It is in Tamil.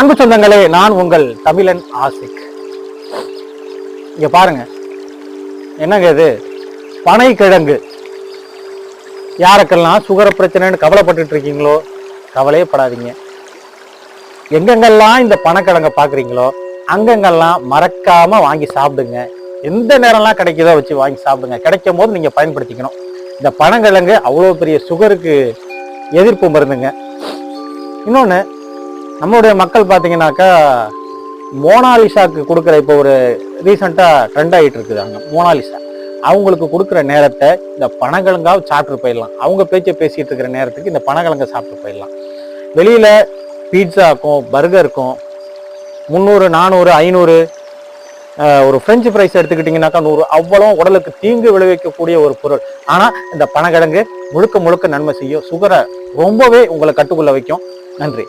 அன்பு சொந்தங்களே நான் உங்கள் தமிழன் ஆசிக். இங்க பாருங்க. என்னங்க இது? பனைக்கிழங்கு. யாருக்கெல்லாம் சுகர் பிரச்சனைன்னு கவலைப்பட்டு இருக்கீங்களோ கவலையே படாதீங்க. எங்கெங்கெல்லாம் இந்த பனக்கிழங்க பாக்குறீங்களோ அங்கங்கெல்லாம் மறக்காம வாங்கி சாப்பிடுங்க. எந்த நேரம்லாம் கிடைக்குதோ வச்சு வாங்கி சாப்பிடுங்க. கிடைக்கும் போது நீங்க பயன்படுத்திக்கணும். இந்த பனங்கிழங்கு அவ்வளோ பெரிய சுகருக்கு எதிர்ப்பு மருந்துங்க. இன்னொன்று நம்மளுடைய மக்கள் பார்த்தீங்கன்னாக்கா மோனாலிசாக்கு கொடுக்குற இப்போ ஒரு ரீசெண்டாக ட்ரெண்ட் ஆகிட்டு இருக்குதாங்க மோனாலிசா அவங்களுக்கு கொடுக்குற நேரத்தை இந்த பனங்கிழங்காவை சாப்பிட்டு போயிடலாம். அவங்க பேச்சை பேசிகிட்டு இருக்கிற நேரத்துக்கு இந்த பனங்கிழங்கை சாப்பிட்டு போயிடலாம். வெளியில் பீட்சாக்கும் பர்கருக்கும் முந்நூறு நானூறு ஐநூறு ஒரு ஃப்ரெஞ்சு ஃப்ரைஸ் எடுத்துக்கிட்டிங்கனாக்கா நூறு. அவ்வளோ உடலுக்கு தீங்கு விளைவிக்கக்கூடிய ஒரு பொருள். ஆனால் இந்த பனங்கிழங்கு முழுக்க முழுக்க நன்மை செய்யும். சுகரை ரொம்பவே உங்களை கட்டுக்குள்ள வைக்கும். நன்றி.